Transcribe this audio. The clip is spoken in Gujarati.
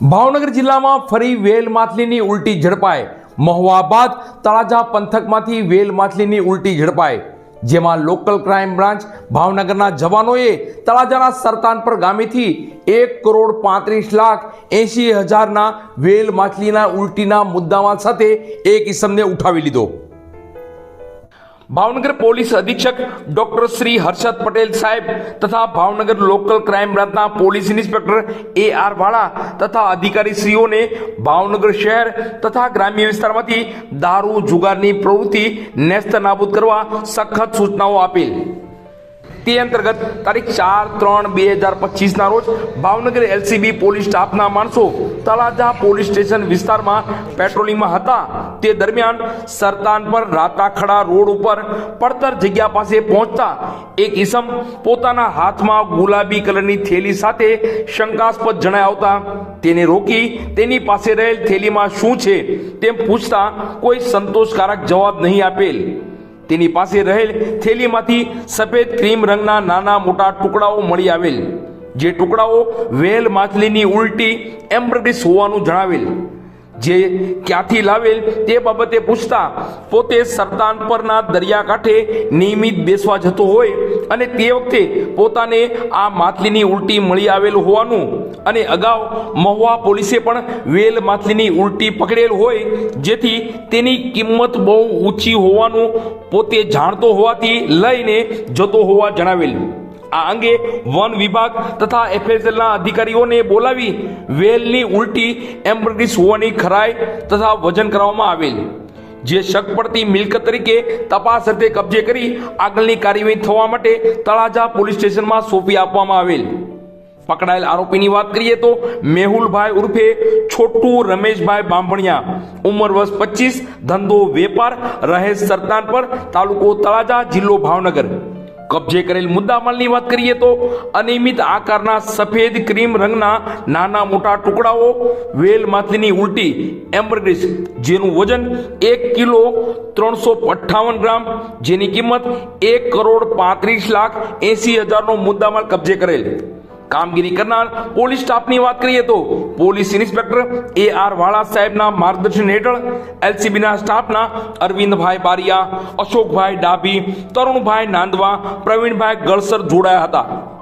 ભાવનગર જિલ્લામાં ફરી વેલ માછલીની ઉલટી ઝડપાઈ મહુવા બાદ તળાજા પંથકમાંથી વેલ માછલીની ઉલટી ઝડપાઈ જેમાં લોકલ ક્રાઇમ બ્રાન્ચ ભાવનગરના જવાનોએ તળાજાના સરતાનપર ગામેથી એક કરોડ પાંત્રીસ લાખ એંશી હજારના વેલ માછલીના ઉલટીના મુદ્દામાલ સાથે એક ઇસમને ઉઠાવી લીધો. ભાવનગર પોલીસ અધિક્ષક ડોક્ટર શ્રી હર્ષદ પટેલ સાહેબ તથા ભાવનગર લોકલ ક્રાઇમ બ્રાન્ચના police inspector A R Vala તથા અધિકારીશ્રીઓને ભાવનગર શહેર તથા ગ્રામ્ય વિસ્તારમાંથી દારૂ જુગારની પ્રવૃત્તિ નેસ્ત નાબૂદ કરવા સખત સૂચનાઓ આપેલ. તે અંતર્ગત તારીખ ચાર ત્રણ બે હજાર પચીસના રોજ ભાવનગર એલસીબી પોલીસ સ્ટાફના માણસો તળાજા પોલીસ સ્ટેશન વિસ્તારમાં પેટ્રોલિંગમાં હતા. તે દરમિયાન સરતાન પર રાતાખડા રોડ ઉપર પડતર જગ્યા પાસે પહોંચતા એક ઈસમ પોતાના હાથમાં ગુલાબી કલરની થેલી સાથે શંકાસ્પદ જણાય આવતા તેને રોકી તેની પાસે રહેલ થેલીમાં શું છે તેમ પૂછતા કોઈ સંતોષકારક જવાબ નહીં આપેલ. તેની પાસે રહેલ થેલીમાંથી સફેદ ક્રીમ રંગના નાના મોટા ટુકડાઓ મળી આવેલ, જે ટુકડાઓ વેલ માછલીની ઉલટી એમ્બ્રડિસ હોવાનું જણાવેલ. જે ક્યાંથી લાવેલ તે બાબતે પૂછતા પોતે સરતાન પરના દરિયાકાંઠે નિયમિત બેસવા જતો હોય અને તે વખતે પોતાને આ માછલીની ઉલટી મળી આવેલ હોવાનું અને અગાઉ મહુવા પોલીસે પણ વેલ માછલીની ઉલટી પકડેલ હોય જેથી તેની કિંમત બહુ ઊંચી હોવાનું પોતે જાણતો હોવાથી લઈને જતો હોવા જણાવેલ. આ અંગે વન વિભાગ તથા એફએસએલના અધિકારીઓને બોલાવી વેલની ઉલટી એમ્બ્રડિસ હોવાની ખરાઈ તથા વજન કરવામાં આવેલ. જે શક પડતી મિલકત તરીકે તપાસ અર્થે કબજે કરી આગળની કાર્યવાહી થવા માટે તળાજા પોલીસ સ્ટેશનમાં સોંપી આપવામાં આવેલ. પકડાયેલ આરોપીની વાત કરીએ તો મેહુલભાઈ ઉર્ફે છોટુ રમેશભાઈ બાંભણિયા. ઉંમર વર્ષ પચીસ, ધંધો વેપાર, રહેશ સરતાન પર તાલુકો તળાજા, જિલ્લો ભાવનગર. કબજે કરેલ મુદ્દામાલની વાત કરીએ તો અનિયમિત આકારના સફેદ ક્રીમ રંગના નાના મોટા ટુકડાઓ, વેલ માછલીની ઉલટી એમ્બ્રડિસ જેનું વજન એક કિલો ત્રણસો અઠ્ઠાવન ગ્રામ, જેની કિંમત એક કરોડ પાંત્રીસ લાખ એસી હજારનો મુદ્દામાલ કબજે કરેલ. કામગીરી કરનાર પોલીસ સ્ટાફની વાત કરીએ તો પોલીસ ઇન્સ્પેક્ટર એ આર વાળા સાહેબના માર્ગદર્શન હેઠળ એલસીબીના સ્ટાફના અરવિંદભાઈ બારિયા, અશોકભાઈ ડાભી, તરુણભાઈ નાંદવા, પ્રવીણભાઈ ગળસર જોડાયા હતા.